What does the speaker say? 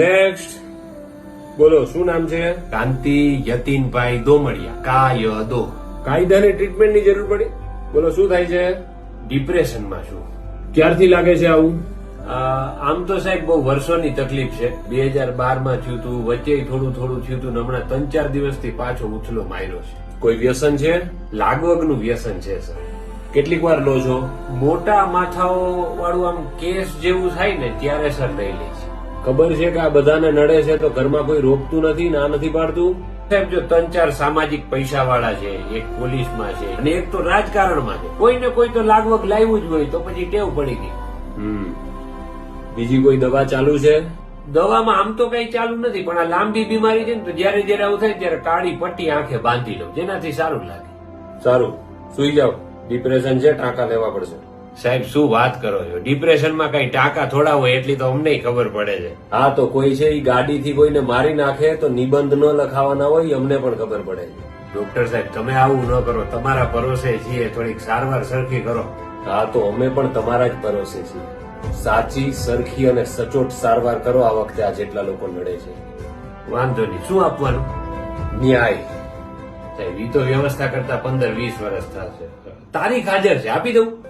Next બોલો શું નામ છે? કાંતિ યતીનભાઈ દોમડિયા. કાય દો કાયદાની ટ્રીટમેન્ટની જરૂર પડી? બોલો શું થાય છે? ડિપ્રેશનમાં છું. ક્યારથી લાગે છે આવું? આમ તો સાહેબ બહુ વર્ષોની તકલીફ છે. બે હજાર બારમાં થયું હતું વચ્ચે થોડું થોડું થયું હતું હમણાં ત્રણ ચાર દિવસથી પાછો ઉછલો માર્યો છે. કોઈ વ્યસન છે? લાગવગનું વ્યસન છે સર. કેટલીક વાર લો છો? મોટા માથાઓ વાળું આમ કેસ જેવું થાય ને ત્યારે સર લઈ લે છે. ખબર છે કે આ બધાને નડે છે તો ઘરમાં કોઈ રોકતું નથી ના નથી પાડતું? સાહેબ જો ત્રણ ચાર સામાજિક પૈસા વાળા છે એક પોલીસમાં છે અને એક તો રાજકારણમાં છે કોઈને કોઈ તો લાગવગ લાવ્યું જ હોય તો પછી ટેવ પડી ગઈ. હમ. બીજી કોઈ દવા ચાલુ છે? દવામાં આમ તો કઈ ચાલુ નથી પણ આ લાંબી બીમારી છે ને તો જયારે જયારે આવું થાય ત્યારે કાળી પટ્ટી આંખે બાંધી લઉં જેનાથી સારું લાગે. સારું. સુઈ જાઓ. ડિપ્રેશન છે ટાંકા લેવા પડશે. સાહેબ શું વાત કરો છો? ડિપ્રેશનમાં કઈ ટાંકા થોડા હોય એટલી તો અમને ખબર પડે છે. હા તો કોઈ છે એ ગાડીથી કોઈને મારી નાખે તો નિબંધ ન લખાવાના હોય અમને પણ ખબર પડે છે. ડોક્ટર સાહેબ તમે આવું ન કરો. તમારા ભરોસે છીએ થોડીક સારવાર સરખી કરો. હા તો અમે પણ તમારા જ ભરોસે છીએ. સાચી સરખી અને સચોટ સારવાર કરો આ વખતે આ જેટલા લોકો લડે છે. વાંધો નહીં. શું આપવાનું? ન્યાય. સાહેબ એ તો વ્યવસ્થા કરતા પંદર વીસ વર્ષ થશે. તારીખ હાજર છે. આપી દઉં?